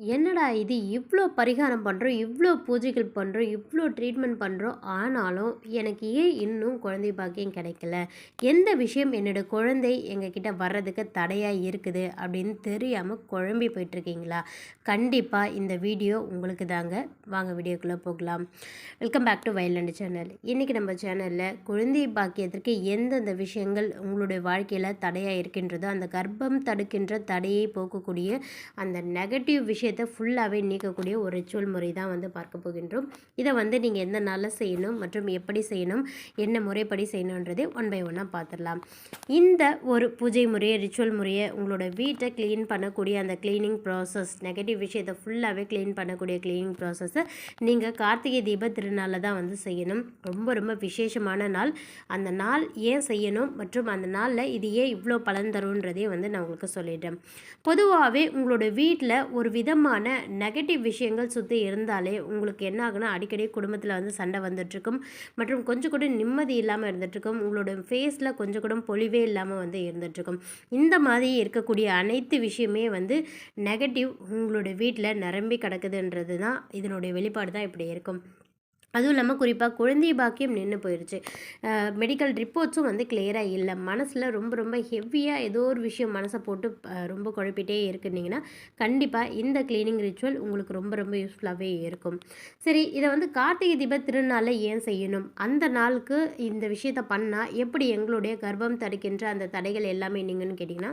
என்னடா இது இவ்வளோ பரிகாரம் பண்ணுறோம், இவ்வளோ பூஜைகள் பண்ணுறோம், இவ்வளோ ட்ரீட்மெண்ட் பண்ணுறோம். ஆனாலும் எனக்கு ஏன் இன்னும் குழந்தை பாக்கியம் கிடைக்கல? எந்த விஷயம் என்னோட குழந்தை எங்ககிட்ட வர்றதுக்கு தடையாக இருக்குது அப்படின்னு தெரியாமல் குழம்பி போயிட்டுருக்கீங்களா? கண்டிப்பாக இந்த வீடியோ உங்களுக்கு தாங்க. வாங்க வீடியோக்குள்ளே போகலாம். Welcome back to violent channel. இன்றைக்கி நம்ம சேனலில் குழந்தை பாக்கியத்திற்கு எந்தெந்த விஷயங்கள் உங்களுடைய வாழ்க்கையில் தடையாக இருக்கின்றதோ, அந்த கர்ப்பம் தடுக்கின்ற தடையை போக்கக்கூடிய அந்த நெகட்டிவ் விஷயம் விஷயத்த ஃபுல்லாகவே நீக்கக்கூடிய ஒரு ரிச்சுவல் முறை தான் வந்து பார்க்க போகின்றோம். இதை வந்து நீங்கள் எந்த நாளில் செய்யணும் மற்றும் எப்படி செய்யணும், என்ன முறைப்படி செய்யணுன்றதே ஒன் பை ஒன்னாக பார்த்துடலாம். இந்த ஒரு பூஜை முறையை ரிச்சுவல் முறையை உங்களோட வீட்டை க்ளீன் பண்ணக்கூடிய அந்த க்ளீனிங் ப்ராசஸ், நெகட்டிவ் விஷயத்தை ஃபுல்லாகவே க்ளீன் பண்ணக்கூடிய க்ளீனிங் ப்ராசஸை நீங்கள் கார்த்திகை தீப திருநாளில் தான் வந்து செய்யணும். ரொம்ப ரொம்ப விசேஷமான நாள். அந்த நாள் ஏன் செய்யணும் மற்றும் அந்த நாளில் இது ஏன் இவ்வளோ பலன் தரும்ன்றதையும் வந்து நான் உங்களுக்கு சொல்லிடுறேன். பொதுவாகவே உங்களோட வீட்டில் ஒரு விதம் விதமான நெகட்டிவ் விஷயங்கள் சுற்றி இருந்தாலே உங்களுக்கு என்ன ஆகும்னா, அடிக்கடி குடும்பத்தில் வந்து சண்டை வந்துட்டுருக்கும். மற்றும் கொஞ்சம் கூட நிம்மதி இல்லாமல் இருந்துட்டுருக்கும். உங்களோட ஃபேஸில் கொஞ்சம் கூட பொலிவே இல்லாமல் வந்து இருந்துகிட்ருக்கும் இந்த மாதிரி இருக்கக்கூடிய அனைத்து விஷயமே வந்து நெகட்டிவ் உங்களோட வீட்டில் நிரம்பி கிடக்குதுன்றது தான் இதனுடைய வெளிப்பாடு தான் இப்படி இருக்கும். அதுவும் இல்லாமல் குறிப்பாக குழந்தை பாக்கியம் நின்று போயிடுச்சு மெடிக்கல் ரிப்போர்ட்ஸும் வந்து கிளியராக இல்லை மனசில் ரொம்ப ரொம்ப ஹெவியாக ஏதோ ஒரு விஷயம் மனசை போட்டு ரொம்ப குழப்பிட்டே இருக்குன்னீங்கன்னா, கண்டிப்பாக இந்த கிளீனிங் ரிச்சுவல் உங்களுக்கு ரொம்ப ரொம்ப யூஸ்ஃபுல்லாகவே இருக்கும். சரி இதை வந்து கார்த்திகை தீப திருநாளை ஏன் செய்யணும்? அந்த நாளுக்கு இந்த விஷயத்த பண்ணால் எப்படி எங்களுடைய கர்ப்பம் தடுக்கின்ற அந்த தடைகள் எல்லாமே நீங்கன்னு கேட்டிங்கன்னா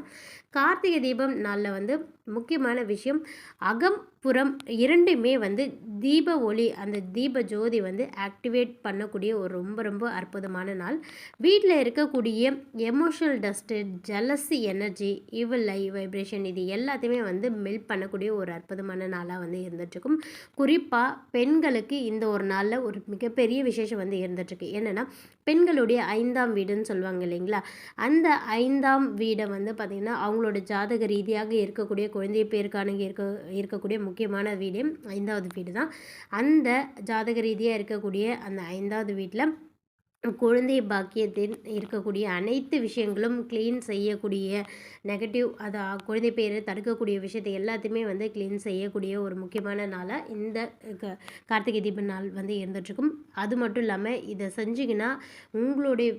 கார்த்திகை தீபம் நாளில் வந்து முக்கியமான விஷயம் அகம், புறம் இரண்டுமே வந்து தீப ஒளி அந்த தீப ஜோதி வந்து ஆக்டிவேட் பண்ணக்கூடிய ஒரு ரொம்ப ரொம்ப அற்புதமான நாள். வீட்டில் இருக்கக்கூடிய emotional dust, jealousy energy, evil vibration இது எல்லாத்தையுமே வந்து மெல்ட் பண்ணக்கூடிய ஒரு அற்புதமான நாளாக வந்து இருந்துட்டுருக்கும். குறிப்பாக பெண்களுக்கு இந்த ஒரு நாளில் ஒரு மிகப்பெரிய விசேஷம் வந்து இருந்துட்டுருக்கு. என்னென்னா பெண்களுடைய ஐந்தாம் வீடுன்னு சொல்லுவாங்க இல்லைங்களா? அந்த ஐந்தாம் வீடை வந்து பார்த்திங்கன்னா அவங்களோட ஜாதக ரீதியாக இருக்கக்கூடிய குழந்தை பேருக்கான இருக்க இருக்கக்கூடிய முக்கியமான வீடே ஐந்தாவது வீடு தான். அந்த ஜாதக ரீதியாக இருக்கக்கூடிய அந்த ஐந்தாவது வீட்டில் குழந்தை பாக்கியத்தில் இருக்கக்கூடிய அனைத்து விஷயங்களும் க்ளீன் செய்யக்கூடிய நெகட்டிவ் அதை குழந்தை பெயரை தடுக்கக்கூடிய விஷயத்த எல்லாத்தையுமே வந்து க்ளீன் செய்யக்கூடிய ஒரு முக்கியமான நாளாக இந்த க கார்த்திகை தீப நாள் வந்து இருந்துட்டுருக்கும். அது மட்டும் இல்லாமல் இதை செஞ்சீங்கன்னா, உங்களுடைய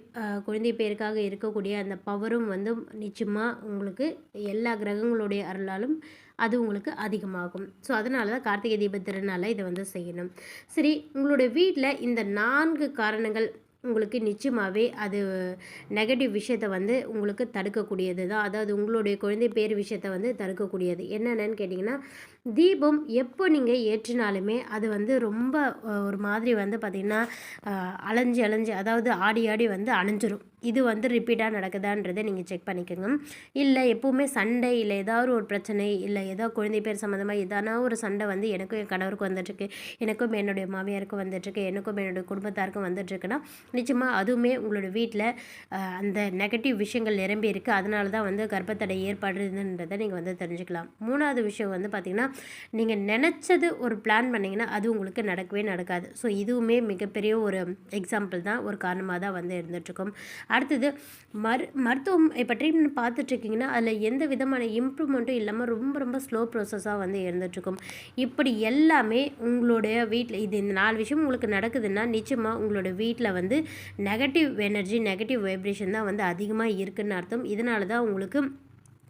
குழந்தை பேருக்காக இருக்கக்கூடிய அந்த பவரும் வந்து நிச்சயமாக உங்களுக்கு எல்லா கிரகங்களுடைய அருளாலும் அது உங்களுக்கு அதிகமாகும். ஸோ அதனால தான் கார்த்திகை தீப திருநாள்ல இதை வந்து செய்யணும். சரி உங்களுடைய வீட்டில் இந்த நான்கு காரணங்கள் உங்களுக்கு நிச்சயமாகவே அது நெகட்டிவ் விஷயத்தை வந்து உங்களுக்கு தடுக்கக்கூடியது தான். அதாவது உங்களுடைய குழந்தை பேர் விஷயத்த வந்து தடுக்கக்கூடியது. என்னென்னன்னு கேட்டிங்கன்னா தீபம் எப்போ நீங்கள் ஏற்றினாலுமே அது வந்து ரொம்ப ஒரு மாதிரி வந்து பார்த்திங்கன்னா அ அலைஞ்சு அலைஞ்சு அதாவது ஆடி ஆடி வந்து அணைஞ்சிரும். இது வந்து ரிப்பீட்டாக நடக்குதான்றதை நீங்கள் செக் பண்ணிக்கோங்க இல்லை எப்போவுமே சண்டை, இல்லை ஏதாவது ஒரு பிரச்சனை, இல்லை ஏதோ குழந்தை பேர் சம்மந்தமாக எதனா ஒரு சண்டை வந்து எனக்கும் என் கணவருக்கும் வந்துட்டுருக்கு. எனக்கும் என்னுடைய மாமியாருக்கும் வந்துட்டுருக்கு. எனக்கும் என்னுடைய குடும்பத்தாருக்கும் வந்துட்டுருக்குன்னா, நிச்சயமாக அதுவுமே உங்களோட வீட்டில் அந்த நெகட்டிவ் விஷயங்கள் நிரம்பி இருக்குது அதனால தான் வந்து கர்ப்பத்தடை ஏற்படுறதுன்றதை நீங்கள் வந்து தெரிஞ்சுக்கலாம். மூணாவது விஷயம் வந்து பார்த்திங்கன்னா நீங்கள் நினச்சது ஒரு பிளான் பண்ணிங்கன்னா அது உங்களுக்கு நடக்கவே நடக்காது. ஸோ இதுவுமே மிகப்பெரிய ஒரு எக்ஸாம்பிள் தான். ஒரு காரணமாக தான் வந்து இருந்துட்டுருக்கும். அடுத்தது மரு மருத்துவம் இப்போ ட்ரீட்மெண்ட் பார்த்துட்ருக்கீங்கன்னா அதில் எந்த விதமான இம்ப்ரூவ்மெண்ட்டும் இல்லாமல் ரொம்ப ரொம்ப ஸ்லோ ப்ராசஸாக வந்து இருந்துட்டுருக்கும். இப்படி எல்லாமே உங்களுடைய வீட்டில் இது இந்த நாலு விஷயம் உங்களுக்கு நடக்குதுன்னா, நிச்சயமாக உங்களோட வீட்டில் வந்து நெகட்டிவ் எனர்ஜி, நெகட்டிவ் வைப்ரேஷன் தான் வந்து அதிகமாக இருக்குன்னு அர்த்தம். இதனால தான் உங்களுக்கு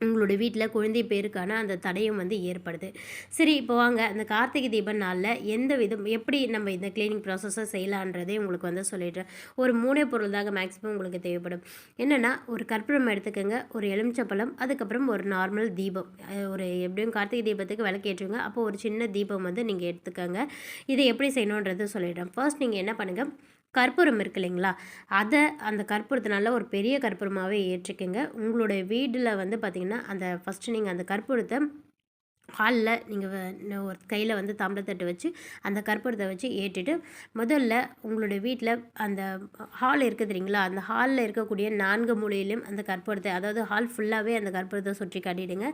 உங்களோட வீட்டில் குழந்தை பேருக்கான அந்த தடையும் வந்து ஏற்படுது. சரி இப்போ வாங்க அந்த கார்த்திகை தீப நாளில் எந்த விதம் எப்படி நம்ம இந்த கிளீனிங் ப்ராசஸை செய்யலான்றதே உங்களுக்கு வந்து சொல்லிடுறேன். ஒரு மூணே பொருள் தாங்க மேக்ஸிமம் உங்களுக்கு தேவைப்படும். என்னென்னா ஒரு கற்பூரம் எடுத்துக்கோங்க ஒரு எலுமிச்சப்பழம் அதுக்கப்புறம் ஒரு நார்மல் தீபம். ஒரு எப்படியும் கார்த்திகை தீபத்துக்கு விளக்கேற்றுங்க அப்போ ஒரு சின்ன தீபம் வந்து நீங்கள் எடுத்துக்கோங்க இதை எப்படி செய்யணுன்றது சொல்லிடுறேன். ஃபர்ஸ்ட் நீங்கள் என்ன பண்ணுங்கள் கற்பூரம் இருக்கு இல்லைங்களா? அதை அந்த கற்பூரத்தினால நல்லா ஒரு பெரிய கற்பூரமாகவே ஏற்றிக்கங்க. உங்களுடைய வீட்டில் வந்து பார்த்திங்கன்னா அந்த ஃபஸ்ட்டு நீங்கள் அந்த கற்பூரத்தை ஹாலில் நீங்கள் ஒரு கையில் வந்து தாம்பூலத்தட்டு வச்சு, அந்த கற்பூரத்தை வச்சு ஏற்றிட்டு, முதல்ல உங்களுடைய வீட்டில் அந்த ஹால் இருக்குது தெரியுங்களா? அந்த ஹாலில் இருக்கக்கூடிய நான்கு மூலையிலும் அந்த கற்பூரத்தை அதாவது ஹால் ஃபுல்லாகவே அந்த கற்பூரத்தை சுற்றி காட்டிடுங்க.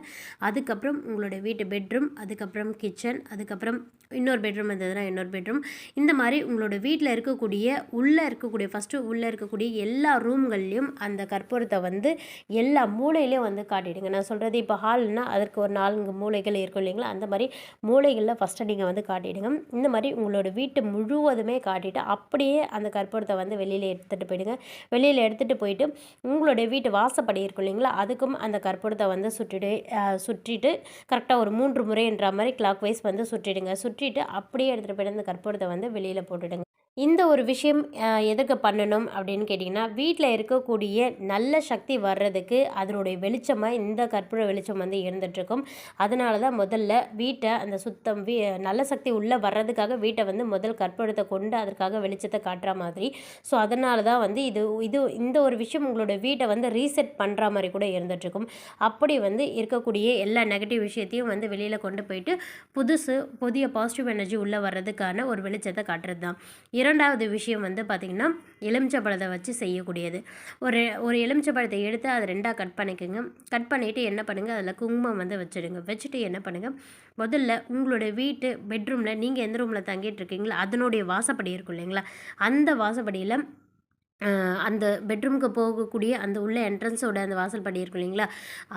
அதுக்கப்புறம் உங்களுடைய வீட்டு பெட்ரூம், அதுக்கப்புறம் கிச்சன், அதுக்கப்புறம் இன்னொரு பெட்ரூம் இருந்ததுன்னா இன்னொரு பெட்ரூம். இந்த மாதிரி உங்களோட வீட்டில் இருக்கக்கூடிய உள்ளே இருக்கக்கூடிய ஃபர்ஸ்ட்டு உள்ளே இருக்கக்கூடிய எல்லா ரூம்கள்லேயும் அந்த கற்பூரத்தை வந்து எல்லா மூலையிலையும் வந்து காட்டிடுங்க. நான் சொல்கிறது இப்போ ஹால்னால் அதற்கு ஒரு நான்கு மூலைகள் இருக்கும் இல்லைங்களா? அந்த மாதிரி மூளைகளில் ஃபஸ்ட்டு நீங்கள் வந்து காட்டிவிடுங்க இந்த மாதிரி உங்களோட வீட்டு முழுவதுமே காட்டிவிட்டு அப்படியே அந்த கற்பூரத்தை வந்து வெளியில் எடுத்துகிட்டு போயிடுங்க. வெளியில் எடுத்துகிட்டு போயிட்டு உங்களுடைய வீட்டு வாசப்படி இருக்கும் இல்லைங்களா? அதுக்கும் அந்த கற்பூரத்தை வந்து சுற்றிட்டு சுற்றிட்டு கரெக்டாக ஒரு மூன்று முறைன்ற மாதிரி கிளாக் வைஸ் வந்து சுற்றிடுங்க. சுற்றிட்டு அப்படியே எடுத்துகிட்டு போயிட்டு அந்த கற்பூரத்தை வந்து வெளியில் போட்டுடுங்க. இந்த ஒரு விஷயம் எதுக்கு பண்ணணும் அப்படின்னு கேட்டிங்கன்னா வீட்டில் இருக்கக்கூடிய நல்ல சக்தி வர்றதுக்கு அதனுடைய வெளிச்சமாக இந்த கற்பூர வெளிச்சம் வந்து இருந்துகிட்ருக்கும் அதனால தான் முதல்ல வீட்டை அந்த சுத்தம் வீ நல்ல சக்தி உள்ளே வர்றதுக்காக வீட்டை வந்து முதல் கற்பூரத்தை கொண்டு அதற்காக வெளிச்சத்தை காட்டுற மாதிரி. ஸோ அதனால தான் வந்து இது இது இந்த ஒரு விஷயம் உங்களோட வீட்டை வந்து ரீசெட் பண்ணுற மாதிரி கூட இருந்துகிட்ருக்கும் அப்படி வந்து இருக்கக்கூடிய எல்லா நெகட்டிவ் விஷயத்தையும் வந்து வெளியில் கொண்டு போயிட்டு புதுசு புதிய பாசிட்டிவ் எனர்ஜி உள்ளே வர்றதுக்கான ஒரு வெளிச்சத்தை காட்டுறது தான் இரண்டாவது விஷயம் வந்து பார்த்திங்கன்னா எலுமிச்சப்பழத்தை வச்சு செய்யக்கூடியது. ஒரு ஒரு எலுமிச்சப்பழத்தை எடுத்து அதை ரெண்டாக கட் பண்ணிக்கோங்க. கட் பண்ணிவிட்டு என்ன பண்ணுங்கள் அதில் குங்குமம் வந்து வச்சுடுங்க. வச்சுட்டு என்ன பண்ணுங்கள் முதல்ல உங்களுடைய வீட்டு பெட்ரூமில் நீங்கள் எந்த ரூமில் தங்கிட்டு இருக்கீங்களோ அதனுடைய வாசப்படி இருக்கும் இல்லைங்களா? அந்த வாசப்படியில் அந்த பெட்ரூமுக்கு போகக்கூடிய அந்த உள்ள என்ட்ரன்ஸோட அந்த வாசல் படி இருக்கும் இல்லைங்களா?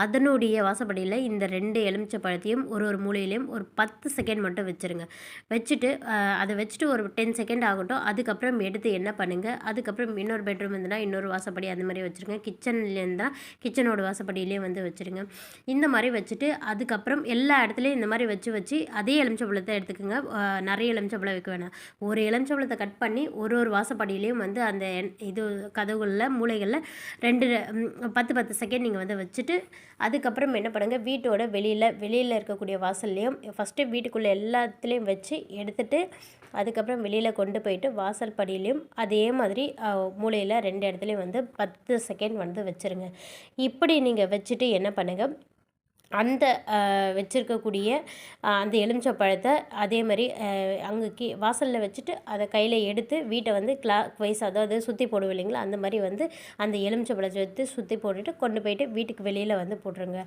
அதனுடைய வாசப்படியில் இந்த ரெண்டு எலுமிச்சை பழத்தையும் ஒரு ஒரு மூலையிலையும் ஒரு பத்து செகண்ட் மட்டும் வச்சுருங்க. வச்சுட்டு அதை வச்சுட்டு ஒரு டென் செகண்ட் ஆகட்டும். அதுக்கப்புறம் எடுத்து என்ன பண்ணுங்கள் அதுக்கப்புறம் இன்னொரு பெட்ரூம் இருந்ததுன்னா இன்னொரு வாசப்படி அந்த மாதிரி வச்சுருங்க. கிச்சன்லேருந்து கிச்சனோட வாசப்படியிலே வந்து வச்சுருங்க. இந்த மாதிரி வச்சுட்டு அதுக்கப்புறம் எல்லா இடத்துலையும் இந்த மாதிரி வச்சு வச்சு அதே எலுமிச்சை பழத்தை எடுத்துக்கோங்க. நிறைய எலுமிச்சை பழம் வைக்க வேணாம். ஒரு எலுமிச்சை பழத்தை கட் பண்ணி ஒரு ஒரு வாசப்படியிலையும் வந்து அந்த இது கதவுகளில் மூளைகளில் ரெண்டு பத்து பத்து செகண்ட் நீங்கள் வந்து வச்சுட்டு அதுக்கப்புறம் என்ன பண்ணுங்கள் வீட்டோட வெளியில் வெளியில் இருக்கக்கூடிய வாசல்லையும் ஃபஸ்ட்டு வீட்டுக்குள்ளே எல்லாத்துலேயும் வச்சு எடுத்துட்டு அதுக்கப்புறம் வெளியில் கொண்டு போயிட்டு வாசல் படியிலையும் அதே மாதிரி மூலையில் ரெண்டு இடத்துலையும் வந்து பத்து செகண்ட் வந்து வச்சுருங்க. இப்படி நீங்கள் வச்சுட்டு என்ன பண்ணுங்கள் அந்த வச்சுருக்கக்கூடிய வச்சிருக்கக்கூடிய அந்த எலுமிச்சை பழத்தை அதே மாதிரி அங்கே கீ வாசலில் வச்சுட்டு அதை கையில் எடுத்து வீட்டை வந்து கிளாக் வைஸ் அதாவது சுற்றி போடுவோம் இல்லைங்களா அந்த மாதிரி வந்து அந்த எலுமிச்சப்பழத்தை எடுத்து சுற்றி போட்டுட்டு கொண்டு போயிட்டு வீட்டுக்கு வெளியில் வந்து போட்டுருங்க.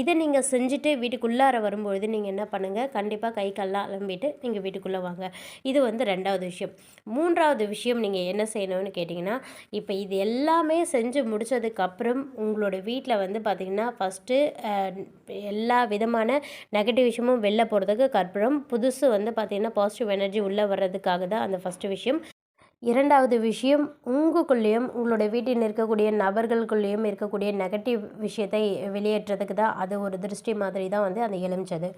இதை நீங்கள் செஞ்சுட்டு வீட்டுக்குள்ளார வரும்பொழுது நீங்கள் என்ன பண்ணுங்கள் கண்டிப்பாக கை கல்லாம் அலம்பிட்டு நீங்கள் வீட்டுக்குள்ளே வாங்க. இது வந்து ரெண்டாவது விஷயம். மூன்றாவது விஷயம் நீங்கள் என்ன செய்யணும்னு கேட்டிங்கன்னா இப்போ இது எல்லாமே செஞ்சு முடிச்சதுக்கப்புறம் உங்களோட வீட்டில் வந்து பார்த்திங்கன்னா ஃபஸ்ட்டு எல்லா விதமான நெகட்டிவ் விஷயமும் வெளில போகிறதுக்கு கற்பூரம். புதுசு வந்து பார்த்திங்கன்னா பாசிட்டிவ் எனர்ஜி உள்ளே வர்றதுக்காக தான் அந்த ஃபஸ்ட்டு விஷயம். இரண்டாவது விஷயம் உங்களுக்குள்ளேயும் உங்களுடைய வீட்டில் இருக்கக்கூடிய நபர்களுக்குள்ளேயும் இருக்கக்கூடிய நெகட்டிவ் விஷயத்தை வெளியேற்றதுக்கு தான் அது ஒரு திருஷ்டி மாதிரி தான் வந்து அந்த எலுமிச்சது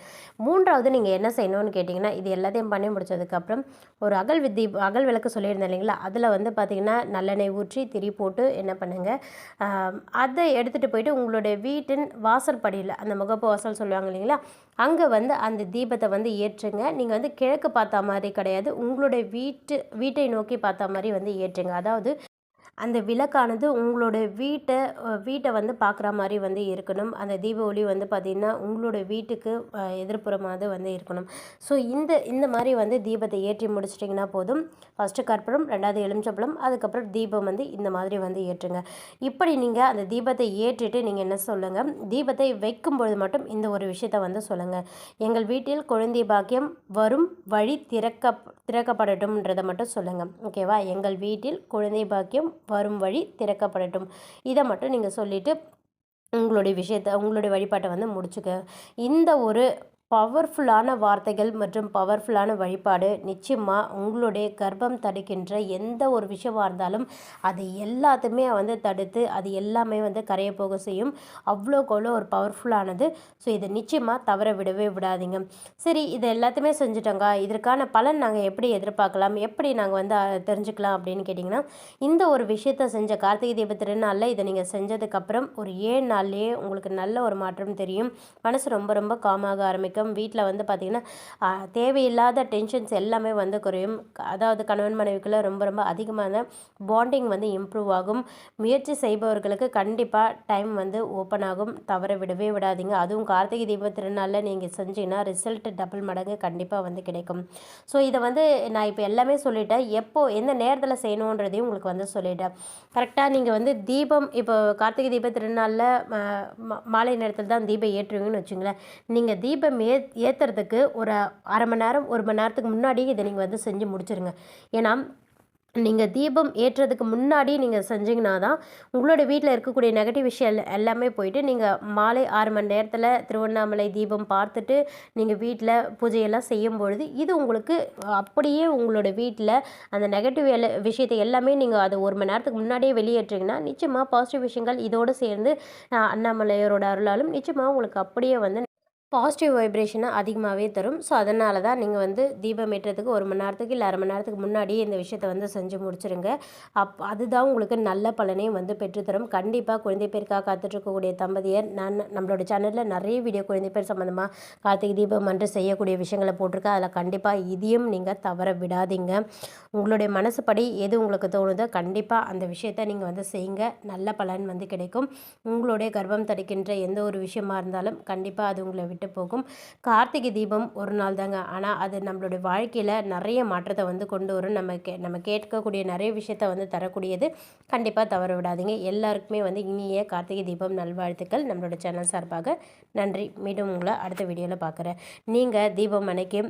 மூன்றாவது நீங்கள் என்ன செய்யணும்னு கேட்டிங்கன்னா இது எல்லாத்தையும் பண்ணி முடிச்சதுக்கப்புறம் ஒரு அகல் வித்தி அகல் விளக்கு சொல்லியிருந்தேன் இல்லைங்களா? அதில் வந்து பார்த்திங்கன்னா நல்லெண்ணெய் ஊற்றி திரி போட்டு என்ன பண்ணுங்கள் அதை எடுத்துகிட்டு போயிட்டு உங்களுடைய வீட்டின் வாசல் படியில் அந்த முகப்பு வாசல் சொல்லுவாங்க இல்லைங்களா? அங்கே வந்து அந்த தீபத்தை வந்து ஏற்றுங்க. நீங்கள் வந்து கிழக்கு பார்த்த மாதிரி கிடையாது. உங்களுடைய வீட்டு வீட்டை நோக்கி பார்த்து மாதிரி வந்து ஏற்றுங்க. அதாவது அந்த விளக்கானது உங்களோட வீட்டை வீட்டை வந்து பார்க்குற மாதிரி வந்து இருக்கணும். அந்த தீப ஒளி வந்து பார்த்திங்கன்னா உங்களோட வீட்டுக்கு எதிர்ப்புறமாவது எதிர்ப்புறமாக வந்து இருக்கணும். ஸோ இந்த இந்த மாதிரி வந்து தீபத்தை ஏற்றி முடிச்சிட்டிங்கன்னா போதும். ஃபஸ்ட்டு கற்பூரம் ரெண்டாவது எலுமிச்சப்பழம் அதுக்கப்புறம் தீபம் வந்து இந்த மாதிரி வந்து ஏற்றுங்க. இப்படி நீங்கள் அந்த தீபத்தை ஏற்றிட்டு நீங்கள் என்ன சொல்லுங்கள் தீபத்தை வைக்கும்பொழுது மட்டும் இந்த ஒரு விஷயத்தை வந்து சொல்லுங்கள் எங்கள் வீட்டில் குழந்தை பாக்கியம் வரும் வழி திறக்க திறக்கப்படட்டும்ன்றதை மட்டும் சொல்லுங்கள் ஓகேவா எங்கள் வீட்டில் குழந்தை பாக்கியம் வரும் வழி திறக்கப்படட்டும். இதை மட்டும் நீங்கள் சொல்லிவிட்டு உங்களுடைய விஷயத்தை உங்களுடைய வழிபாட்டை வந்து முடிச்சுக்க. இந்த ஒரு பவர்ஃபுல்லான வார்த்தைகள் மற்றும் பவர்ஃபுல்லான வழிபாடு நிச்சயமாக உங்களுடைய கர்ப்பம் தடுக்கின்ற எந்த ஒரு விஷயமாக இருந்தாலும் அது எல்லாத்தையுமே வந்து தடுத்து அது எல்லாமே வந்து கரைய போக செய்யும். அவ்வளோக்கு அவ்வளோ ஒரு பவர்ஃபுல்லானது. ஸோ இதை நிச்சயமாக தவற விடவே விடாதீங்க. சரி இது எல்லாத்தையுமே செஞ்சுட்டோங்க. இதற்கான பலன் நாங்கள் எப்படி எதிர்பார்க்கலாம்? எப்படி நாங்கள் வந்து தெரிஞ்சுக்கலாம் அப்படின்னு கேட்டிங்கன்னா இந்த ஒரு விஷயத்தை செஞ்ச கார்த்திகை தீப திருநாளில் இதை நீங்கள் செஞ்சதுக்கப்புறம் ஒரு ஏழு நாள்லேயே உங்களுக்கு நல்ல ஒரு மாற்றம் தெரியும். மனசு ரொம்ப ரொம்ப காமாக ஆரம்பிக்கும். வீட்டில் வந்து பார்த்திங்கன்னா தேவையில்லாத டென்ஷன்ஸ் எல்லாமே வந்து குறையும். அதாவது கணவன் மனைவிக்குள்ளே ரொம்ப ரொம்ப அதிகமான பாண்டிங் வந்து இம்ப்ரூவ் ஆகும். முயற்சி செய்பவர்களுக்கு கண்டிப்பாக டைம் வந்து ஓப்பன் ஆகும். தவற விடவே விடாதீங்க. அதுவும் கார்த்திகை தீப திருநாளில் நீங்கள் செஞ்சீங்கன்னா ரிசல்ட் டபுள் மடங்கு கண்டிப்பாக வந்து கிடைக்கும். ஸோ இதை வந்து நான் இப்போ எல்லாமே சொல்லிட்டேன். எப்போ எந்த நேரத்தில் செய்யணுன்றதையும் உங்களுக்கு வந்து சொல்லிட்டேன். கரெக்டாக நீங்கள் வந்து தீபம் இப்போ கார்த்திகை தீப திருநாளில் மாலை நேரத்தில் தான் தீபம் ஏற்றுவீங்கன்னு வச்சுங்களேன். நீங்கள் தீபம் ஏ ஏற்றுறதுக்கு ஒரு அரை மணி நேரம் ஒரு மணி நேரத்துக்கு முன்னாடி இதை நீங்கள் வந்து செஞ்சு முடிச்சிருங்க. ஏன்னா நீங்கள் தீபம் ஏற்றுறதுக்கு முன்னாடி நீங்கள் செஞ்சிங்கன்னா தான் உங்களோட வீட்டில் இருக்கக்கூடிய நெகட்டிவ் விஷயம் எல்லாமே போயிட்டு நீங்கள் மாலை ஆறு மணி நேரத்தில் திருவண்ணாமலை தீபம் பார்த்துட்டு நீங்கள் வீட்டில் பூஜையெல்லாம் செய்யும் பொழுது இது உங்களுக்கு அப்படியே உங்களோட வீட்டில் அந்த நெகட்டிவ் எல்ல விஷயத்தை எல்லாமே நீங்கள் அதை ஒரு மணி நேரத்துக்கு முன்னாடியே வெளியேற்றிங்கன்னா நிச்சயமாக பாசிட்டிவ் விஷயங்கள் இதோடு சேர்ந்து அண்ணாமலையரோட அருளாலும் நிச்சயமாக உங்களுக்கு அப்படியே வந்து பாசிட்டிவ் வைப்ரேஷனை அதிகமாகவே தரும். ஸோ அதனால தான் நீங்கள் வந்து தீபம் ஏற்றுறதுக்கு ஒரு மணி நேரத்துக்கு இல்லை அரை மணி நேரத்துக்கு முன்னாடியே இந்த விஷயத்தை வந்து செஞ்சு முடிச்சுருங்க. அப் அதுதான் உங்களுக்கு நல்ல பலனையும் வந்து பெற்றுத்தரும். கண்டிப்பாக குழந்தை பேருக்காக காத்துட்ருக்கக்கூடிய தம்பதியர் நான் நம்மளோட சேனலில் நிறைய வீடியோ குழந்தை பேர் சம்மந்தமாக கார்த்திகை தீபம் அன்று செய்யக்கூடிய விஷயங்களை போட்டிருக்கேன் அதில் கண்டிப்பாக இதையும் நீங்கள் தவற விடாதீங்க. உங்களுடைய மனசுப்படி எது உங்களுக்கு தோணுதோ கண்டிப்பாக அந்த விஷயத்தை நீங்கள் வந்து செய்யுங்க. நல்ல பலன் வந்து கிடைக்கும். உங்களுடைய கர்ப்பம் தடுக்கின்ற எந்த ஒரு விஷயமா இருந்தாலும் கண்டிப்பாக அது உங்களை விட்டு போகும். கார்த்திகை தீபம் ஒரு நாள் தாங்க. ஆனால் அது நம்மளுடைய வாழ்க்கையில் நிறைய மாற்றத்தை வந்து கொண்டு வரும். நம்ம கே நம்ம கேட்கக்கூடிய நிறைய விஷயத்த வந்து தரக்கூடியது. கண்டிப்பாக தவற விடாதீங்க. எல்லாருக்குமே வந்து இனிய கார்த்திகை தீபம் நல்வாழ்த்துக்கள். நம்மளோட சேனல் சார்பாக நன்றி. மீண்டும் உங்களை அடுத்த வீடியோவில் பார்க்குறேன் நீங்கள் தீபம் அன்னைக்கு